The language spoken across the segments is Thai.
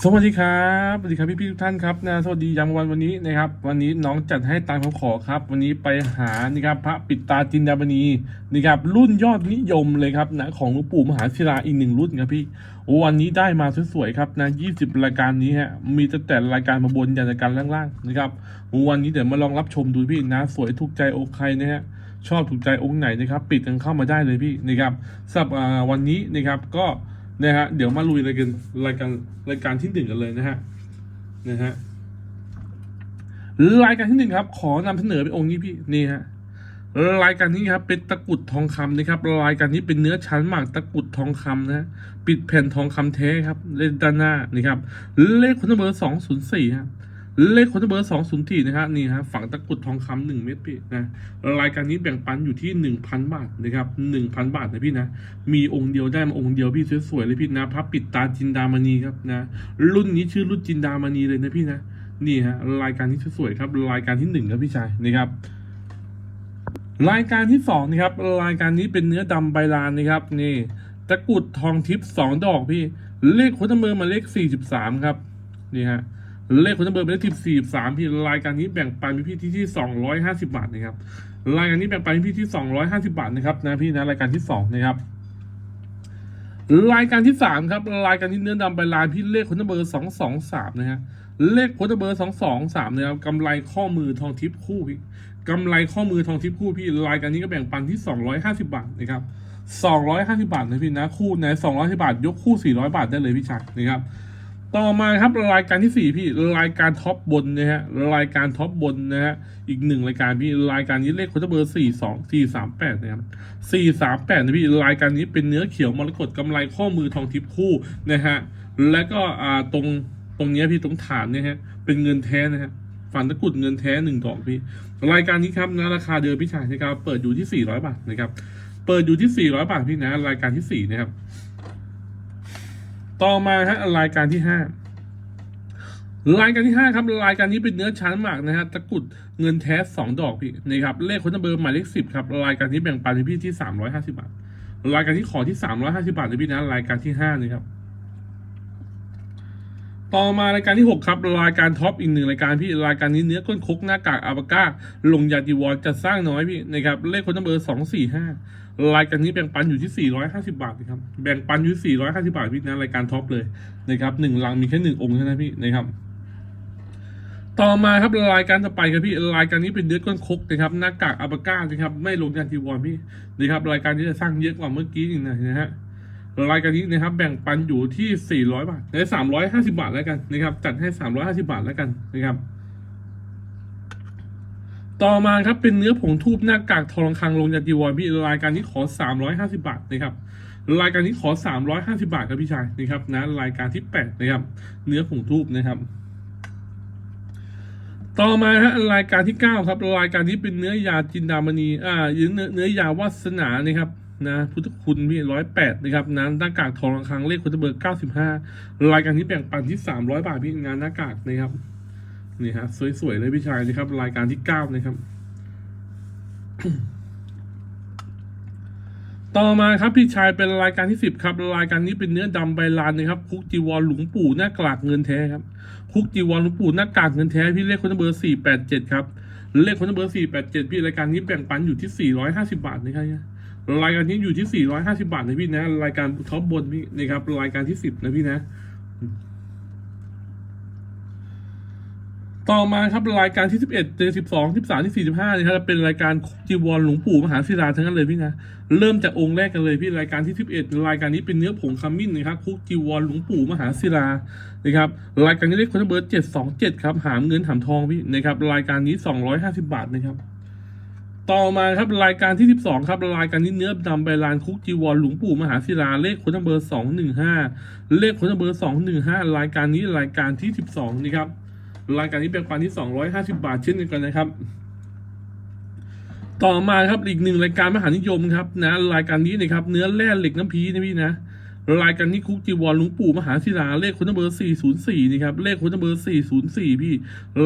สวัสดีครับสวัสดีครับพี่พี่ๆทุกท่านครับนะสวัสดียามวันวันนี้นะครับ วันนี้น้องจัดให้ตามคำขอครับ วันนี้ไปหานี่ครับพระปิดตาจินดามณีนี่ครับรุ่นยอดนิยมเลยครับนะของหลวงปู่มหาศิลาอีกหนึ่งรุ่นครับพี่โอ้วันนี้ได้มาสวยๆครับนะยี่สิบรายการนี้ฮะมีแตั้งแต่รายการมาบนยันรายการล่างๆนะครับวันนี้เดี๋ยวมาลองรับชมดูพี่นะสวยถูกใจโอใครนะฮะชอบถูกใจองค์ไหนนะครับ ปิดกันเข้ามาได้เลยพี่นะครับสำหรับวันนี้นะครับก็ นะฮะเดี๋ยวมาลุยรายการรายการรายการที่หนึ่งกันเลยนะฮะนะฮะรายการที่หนึ่งครับ ขอนำเสนอเป็นองค์นี้พี่นี่ฮะรายการนี้ครับเป็นตะกุดทองคำนะครับ รายการนี้เป็นเนื้อชั้นหมากตะกุดทองคำนะปิดแผ่นทองคำแท้ครับเลนด้านหน้านี่ครับเลขคนเบอร์สองศูนย์สี่ครับ เลขคนเบอร์สองศูนย์สี่นะครับนี่ฮะฝังตะกรุดทองคำหนึ่งเม็ดพี่นะรายการนี้แบ่งปันอยู่ที่หนึ่งพันบาทนะครับหนึ่งพันบาทนะพี่นะมีองค์เดียวได้มาองค์เดียวพี่สวยๆเลยพี่นะพระปิดตาจินดามณีครับนะรุ่นนี้ชื่อรุ่นจินดามณีเลยนะพี่นะนี่ฮะรายการที่สวยๆครับรายการที่หนึ่งครับพี่ชายนี่ครับรายการที่สองนะครับรายการนี้เป็นเนื้อดำใบลานนะครับนี่ตะกรุดทองทิพย์สองดอกพี่เลขคนเบอร์มาเลขสี่สิบสามครับนี่ฮะ เลขคนเบอร์มาเลขที่สี่สามพี่รายการนี้แบ่งปันพี่ที่ที่สองร้อยห้าสิบาทนะครับรายการนี้แบ่งปันพี่ที่สองร้อยห้าสิบาทนะครับนะพี่นะรายการที่สองนะครับรายการที่สามครับรายการที่เนื้อดำใบลานพี่เลขคนเบอร์สองสองสามนะฮะเลขคนเบอร์สองสองสามนะครับกำไรข้อมือทองทิพย์คู่พี่กำไรข้อมือทองทิพย์คู่พี่รายการนี้ก็แบ่งปันที่สองร้อยห้าสิบาทนะครับสองร้อยห้าสิบาทนะพี่นะคู่ไหนสองร้อยสิบาท ยกคู่สี่ร้อยบาทได้เลยพี่ชายนะครับ ต่อมาครับรายการที่สี่พี่รายการท็อปบนนะฮะรายการท็อปบนนะฮะอีกหนึ่งรายการพี่รายการนี้เลขโคนเบอร์สี่สองสี่สามแปดนะครับสี่สามแปดนะพี่รายการนี้เป็นเนื้อเขียวมรกตกำไรข้อมือทองทิพย์คู่นะฮะแล้วก็อ่าตรงตรงนี้พี่ตรงฐานเนี่ยฮะเป็นเงินแท้นะฮะฝันตะกุดเงินแท้หนึ่งดอกพี่รายการนี้ครับนะราคาเดิมพี่ชายนะครับเปิดอยู่ที่สี่ร้อยบาทนะครับเปิดอยู่ที่สี่ร้อยบาทพี่นะรายการที่สี่นะครับ ต่อมาฮะรายการที่ห้ารายการที่ห้าครับรายการนี้เป็นเนื้อชั้นหมากนะฮะตะกุดเงินแท้สองดอกพี่นะครับเลขคนเบอร์หมายเลขสิบครับรายการนี้แบ่งปันให้พี่ที่สามร้อยห้าสิบาทรายการที่ขอที่สามร้อยห้าสิบาทเลยพี่นะรายการที่ห้านี่ครับ ต่อมารายการที่หกครับ รายการท็อปอีกหนึ่งรายการพี่รายการนี้เนื้อก้นคกหน้ากากอาบาก้า ลงยาติวอนจะสร้างน้อยพี่นะครับเลขคนเบอร์สองสี่ห้ารายการนี้แบ่งปันอยู่ที่สี่ร้อยห้าสิบาทนะครับแบ่งปันอยู่สี่ร้อยห้าสิบาทพี่นะรายการท็อปเลยนะครับหนึ่งลังมีแค่หนึ่งองค์เท่านั้นพี่นะครับต่อมาครับรายการต่อไปครับพี่รายการนี้เป็นเนื้อก้นคกนะครับหน้ากากอาบาก้านะครับไม่ลงยันทีวอนพี่นะครับรายการนี้จะสร้างเยอะกว่าเมื่อกี้อีกหน่อยนะฮะ รายการนี้นะครับแบ่งปันอยู่ที่ 400 บาทใน350 บาทแล้วกันนะครับจัดให้ 350 บาทแล้วกันนะครับ ต่อมาครับเป็นเนื้อผงทูบหน้ากากทองคางลงยันทีวอนพี่รายการนี้ขอ 350 บาทนะครับรายการนี้ขอ 350 บาทครับพี่ชายนะครับนะรายการที่แปดนะครับ เนื้อผงทูบนะครับต่อมาฮะรายการที่เก้าครับ รายการที่เป็นเนื้อยาจินดามณีอ่าเนื้อเนื้อยาวาสนานะครับ นะพุทธคุณพี่ร้อยแปดนะครับนะหน้ากากทองระฆังเลขคุณเบอร์เก้าสิบห้ารายการที่แบ่งปันที่สามร้อยบาทพี่งานหน้ากากนะครับนี่ฮะสวยๆเลยพี่ชายนะครับ รายการที่เก้านะครับ ต่อมาครับพี่ชายเป็นรายการที่สิบครับ รายการนี้เป็นเนื้อดำใบลานนะครับ คุกจีวรหลวงปู่หน้ากากเงินแท้ครับคุกจีวรหลวงปู่หน้ากากเงินแท้พี่เลขคนเบอร์สี่แปดเจ็ดครับเลขคนเบอร์สี่แปดเจ็ดพี่รายการนี้แบ่งปันอยู่ที่สี่ร้อยห้าสิบาทนะครับ รายการนี้อยู่ที่สี่ร้อยห้าสิบาทนะพี่นะ รายการท็อปบนพี่นะครับ รายการที่สิบนะพี่นะ ต่อมาครับรายการที่สิบเอ็ดเจสิบสองสิบสามที่สี่สิบห้านะครับเป็นรายการจีวรหลวงปู่มหาศิลาทั้งนั้นเลยพี่นะ เริ่มจากองค์แรกกันเลยพี่รายการที่สิบเอ็ดรายการนี้เป็นเนื้อผงขมิ้นนะครับคุกจีวรหลวงปู่มหาศิลานะครับ รายการนี้เลขคนเบอร์เจ็ดสองเจ็ดครับ หามเงินหามทองพี่นะครับ รายการนี้สองร้อยห้าสิบาทนะครับ ต่อมาครับรายการที่สิบสองครับ รายการนี้เนื้อดำใบลานคุกจีวรหลวงปู่มหาศิลาเลขคนเบอร์สองหนึ่งห้าเลขคนเบอร์สองหนึ่งห้ารายการนี้รายการที่สิบสองนี่ครับ รายการนี้เป็นปันที่ 250 บาทเช่นเดียวกันนะครับ ต่อมาครับอีกหนึ่งรายการมหานิยมครับนะรายการนี้นะครับเนื้อแร่เหล็กน้ำพีนะพี่นะ รายการนี้คุกจีวรลุงปู่มหาศิลาเลขคนเบอร์404นี่ครับเลขคนเบอร์404 พี่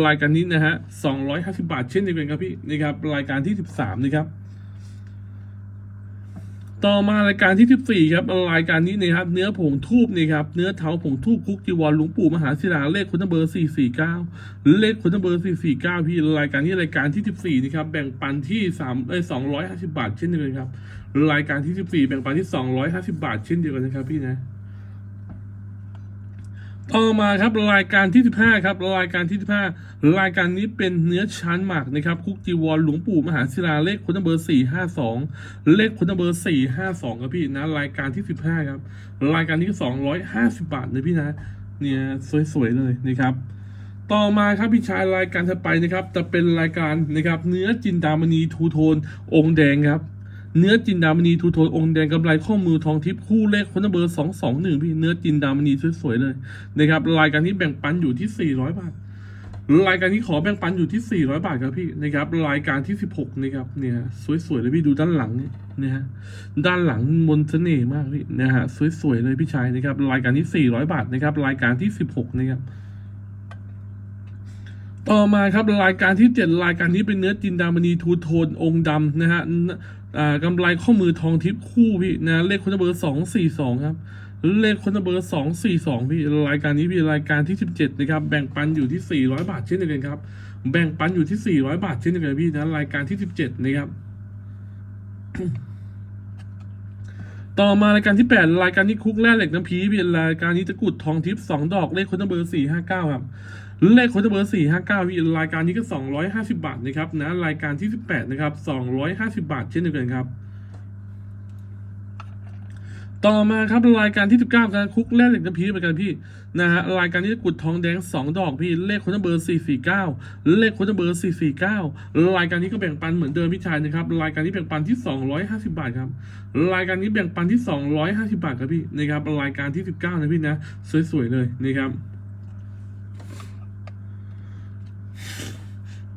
รายการนี้นะฮะ250 บาทเช่นเดียวกันครับพี่นี่ครับรายการที่ 13นี่ครับ ต่อมารายการที่ 14 ครับรายการนี้นะครับเนื้อผงทูบนี่ครับเนื้อเท้าผงทูบคุกจีวรหลวงปู่มหาศิลาเลขคนเบอร์ 449 เลขคนเบอร์ 449 พี่รายการนี้รายการที่ 14นี่ครับแบ่งปันที่3เอ้ย250 บาทเช่นเดียวกันครับรายการที่ 14 แบ่งปันที่ 250 บาทเช่นเดียวกันนะครับพี่นะ ต่อมาครับรายการที่ 15ครับรายการที่ 15 รายการนี้เป็นเนื้อชั้นหมักนะครับคุกจีวรหลวงปู่มหาศิลาเลขคนเบอร์ 452 เลขคนเบอร์ 452ครับพี่นะรายการที่ 15ครับรายการนี้ก็250 บาทนะพี่นะเนี่ยสวยๆเลยนะครับต่อมาครับพี่ชายรายการถัดไปนะครับจะเป็นรายการนะครับเนื้อจินดามณีทูโทนองค์แดงครับ เนื้อจินดามณีทูโทนองค์แดงกำไรข้อมือทองทิพย์คู่เลขคนเบอร์สองสองหนึ่งพี่เนื้อจินดามณีสวยๆเลยนะครับรายการนี้แบ่งปันอยู่ที่สี่ร้อยบาทรายการนี้ขอแบ่งปันอยู่ที่สี่ร้อยบาทครับพี่นะครับรายการที่สิบหกนะครับเนี่ยสวยๆเลยพี่ดูด้านหลังเนี่ยนะฮะด้านหลังมนเสน่ห์มากพี่นะฮะสวยๆเลยพี่ชายนะครับรายการที่สี่ร้อยบาทนะครับรายการที่สิบหกนะครับต่อมาครับรายการที่เจ็ดรายการนี้เป็นเนื้อจินดามณีทูโทนองค์ดำนะฮะกำไรข้อมือทองทิพย์คู่พี่นะเลขคนเบอร์สองสี่สองครับเลขคนเบอร์สองสี่สองพี่รายการนี้พี่รายการที่สิบเจ็ดนะครับแบ่งปันอยู่ที่สี่ร้อยบาทเช่นเดียวกันครับแบ่งปันอยู่ที่สี่ร้อยบาทเช่นเดียวกันพี่นะรายการที่สิบเจ็ดนะครับต่อมารายการที่แปดรายการที่คุกแร่เหล็กน้ำพีเป็นรายการนี้ตะกุดทองทิพย์สองดอกเลขคนเบอร์สี่ห้าเก้าครับ เลขคนเบอร์สี่ห้าเก้าวีรายการนี้ก็สองร้อยห้าสิบาทนะครับนะรายการที่สิบแปดนะครับสองร้อยห้าสิบาท เช่นเดียวกันครับ ต่อมาครับรายการที่สิบเก้ารคุกแร่เหล็กน้ำพีเหมือนกันพี่นะฮะรายการนี้ตะกุดทองแดงสองดอกพี่เลขคนเบอร์สี่สี่เก้าเลขคนเบอร์สี่สี่เก้ารายการนี้ก็แบ่งปันเหมือนเดิมพี่ชายนะครับรายการนี้แบ่งปันที่สองร้อยห้าสิบาทครับรายการนี้แบ่งปันที่สองร้อยห้าสิบาทครับพี่นะครับรายการที่สิบเก้านะพี่นะสวยๆเลยนะครับ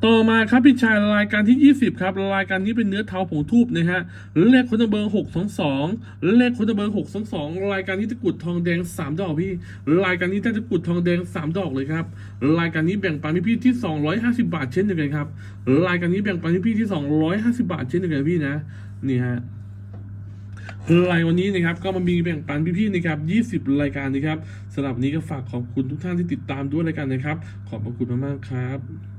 ต่อมาครับพี่ชายรายการที่ 20 ครับ รายการนี้เป็นเนื้อเทาผงทูบนะฮะเลขคนเบอร์6 2 2เลขคนเบอร์6 2 2 รายการนี้ตะกุดทองแดง 3 ดอกพี่ รายการนี้ได้ตะกุดทองแดง 3 ดอกเลยครับ รายการนี้แบ่งปันพี่ที่ 250 บาทเช่นเดียวกันครับ รายการนี้แบ่งปันพี่ที่ 250 บาทเช่นเดียวกันพี่นะนี่ฮะรายวันนี้นะครับก็มามีแบ่งปันพี่ๆนะครับ 20 รายการนะครับสำหรับนี้ก็ฝากขอบคุณทุกท่านที่ติดตามด้วยรายการนะครับ ขอบพระคุณมากๆครับ